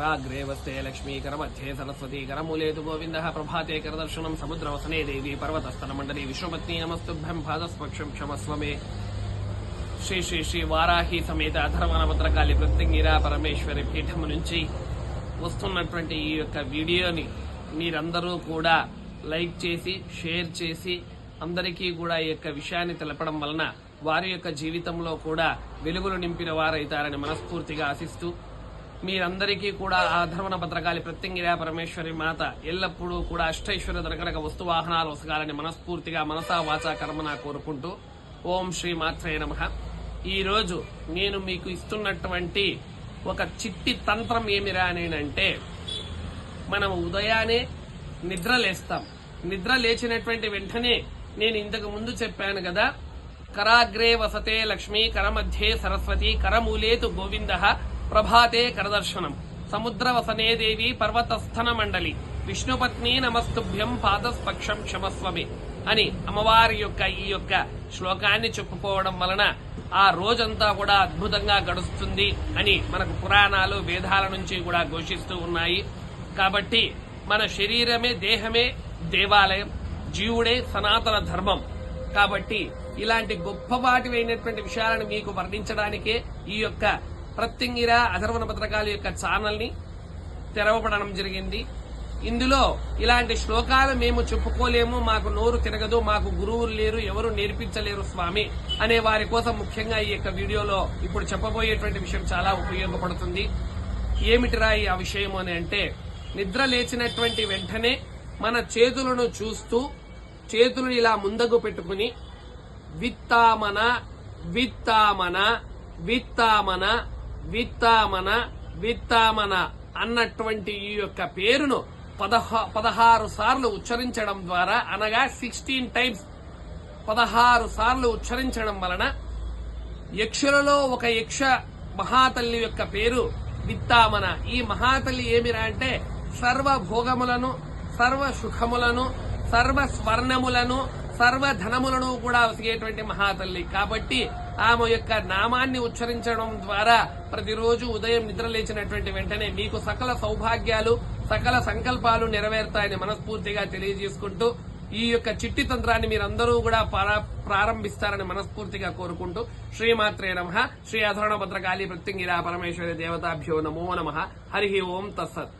గ్రేవస్తే వస్తే లక్ష్మీకరమధ్యే సరస్వతీకర మూలేతు గోవింద ప్రభాతే కరదర్శనం సముద్రవసనే దేవి పర్వతస్థన మండలి విశ్వపత్ని నమస్తుభ్యం భాదస్పక్షం క్షమస్వమే. శ్రీ శ్రీ శ్రీ వారాహి సమేత అధర్వనపత్రకాళి ప్రత్యంగిరా పరమేశ్వరి పీఠం నుంచి వస్తున్నటువంటి ఈ యొక్క వీడియోని మీరందరూ కూడా లైక్ చేసి షేర్ చేసి అందరికీ కూడా ఈ యొక్క విషయాన్ని తెలపడం వలన వారి యొక్క జీవితంలో కూడా వెలుగులు నింపిన వారైతారని మనస్ఫూర్తిగా ఆశిస్తూ మీరందరికీ కూడా ఆ ధర్మన భద్రకాళి ప్రత్యంగిరా పరమేశ్వరి మాత ఎల్లప్పుడూ కూడా అష్టైశ్వర్య దరకరక వస్తు వాహనాలు వసగాలని మనస్ఫూర్తిగా మనసా వాచా కర్మన కోరుకుంటూ ఓం శ్రీ మాత్రే నమ. ఈరోజు నేను మీకు ఇస్తున్నటువంటి ఒక చిట్టి తంత్రం ఏమిరా అంటే మనం ఉదయాన్నే నిద్ర లేస్తాం. నిద్ర లేచినటువంటి వెంటనే నేను ఇంతకు ముందు చెప్పాను కదా కరాగ్రే వసతే లక్ష్మి కరమధ్యే సరస్వతి కరమూలేతు గోవింద. ప్రభాతే కరదర్శనం. సముద్రవసనే దేవి పర్వతస్థన మండలి విష్ణుపత్ని నమస్తుభ్యం పాదస్పక్షం క్షమస్వమి అని అమ్మవారి యొక్క ఈ యొక్క శ్లోకాన్ని చెప్పుకోవడం వలన ఆ రోజంతా కూడా అద్భుతంగా గడుస్తుంది అని మనకు పురాణాలు వేదాల నుంచి కూడా ఘోషిస్తూ ఉన్నాయి. కాబట్టి మన శరీరమే దేహమే దేవాలయం జీవుడే సనాతన ధర్మం. కాబట్టి ఇలాంటి గొప్పవాటివైనటువంటి విషయాలను మీకు వర్ణించడానికే ఈ యొక్క ప్రత్యంగిర అధర్వణ పత్రకాల యొక్క ఛానల్ని తెరవబడడం జరిగింది. ఇందులో ఇలాంటి శ్లోకాలు మేము చెప్పుకోలేము మాకు నోరు తిరగదు మాకు గురువులు లేరు ఎవరు నేర్పించలేరు స్వామి అనే వారి కోసం ముఖ్యంగా ఈ యొక్క వీడియోలో ఇప్పుడు చెప్పబోయేటువంటి విషయం చాలా ఉపయోగపడుతుంది. ఏమిటిరా ఈ ఆ విషయం అని అంటే నిద్ర లేచినటువంటి వెంటనే మన చేతులను చూస్తూ చేతులను ఇలా ముందగు పెట్టుకుని విత్తామన విత్తామన విత్తామన విత్తామన విత్తామన అన్నటువంటి ఈ యొక్క పేరును పదహా పదహారు సార్లు ఉచ్చరించడం ద్వారా అనగా సిక్స్టీన్ టైమ్స్ పదహారు సార్లు ఉచ్చరించడం వలన యక్షులలో ఒక యక్ష మహాతల్లి యొక్క పేరు విత్తామన. ఈ మహాతల్లి ఏమిరా అంటే సర్వ భోగములను సర్వ సుఖములను సర్వ స్వర్ణములను సర్వ ధనములను కూడా వసిగేటువంటి మహాతల్లి. కాబట్టి ఆమె యొక్క నామాన్ని ఉచ్చరించడం ద్వారా ప్రతిరోజు ఉదయం నిద్ర లేచినటువంటి వెంటనే మీకు సకల సౌభాగ్యాలు సకల సంకల్పాలు నెరవేరుతాయని మనస్ఫూర్తిగా తెలియజేసుకుంటూ ఈ యొక్క చిట్టి తంత్రాన్ని మీరందరూ కూడా ప్రారంభిస్తారని మనస్ఫూర్తిగా కోరుకుంటూ శ్రీమాత్రే నమ. శ్రీ అధరణ భద్రకాళి ప్రత్యంగిరా పరమేశ్వరి దేవతాభ్యో నమో నమ. హరి ఓం తస్సత్